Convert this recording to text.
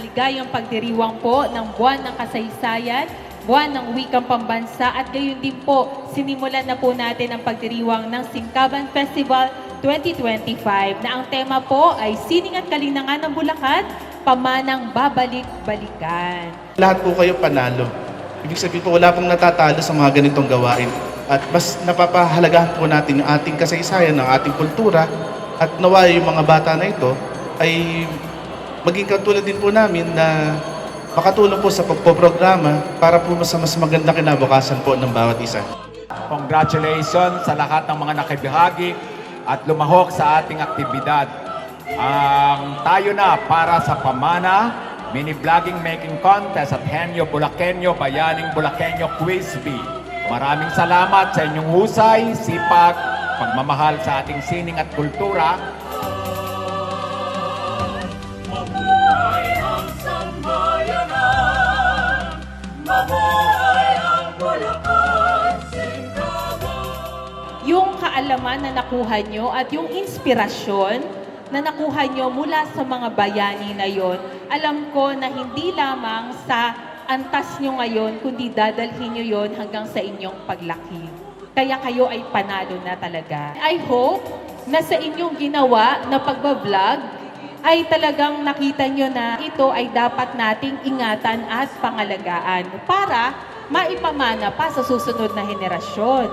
maligayang pagdiriwang po ng buwan ng kasaysayan, buwan ng wikang pambansa at gayon din po, sinimulan na po natin ang pagdiriwang ng Singkaban Festival 2025 na ang tema po ay Sining at Kalinangan ng Bulacan, Pamanang Babalik-Balikan. Lahat po kayo panalo. Ibig sabihin po, wala pong natatalo sa mga ganitong gawain. At mas napapahalagahan po natin yung ating kasaysayan, ng ating kultura, at nawa yung mga bata na ito ay maging katulad din po namin na makatulong po sa pagpoprograma para po mas, mas magandang kinabukasan po ng bawat isa. Congratulations sa lahat ng mga nakibahagi at lumahok sa ating aktibidad. Ang tayo na para sa Pamana Mini Vlogging Making Contest at Henyo Bulakenyo Bayaning Bulakenyo Quiz Bee. Maraming salamat sa inyong husay, sipag, pagmamahal sa ating sining at kultura yung kaalaman na nakuha nyo at yung inspirasyon na nakuha nyo mula sa mga bayani na yon, alam ko na hindi lamang sa antas nyo ngayon, kundi dadalhin nyo yon hanggang sa inyong paglaki. Kaya kayo ay panalo na talaga. I hope na sa inyong ginawa na pagbablog ay talagang nakita nyo na ito ay dapat nating ingatan at pangalagaan para maipamana pa sa susunod na henerasyon.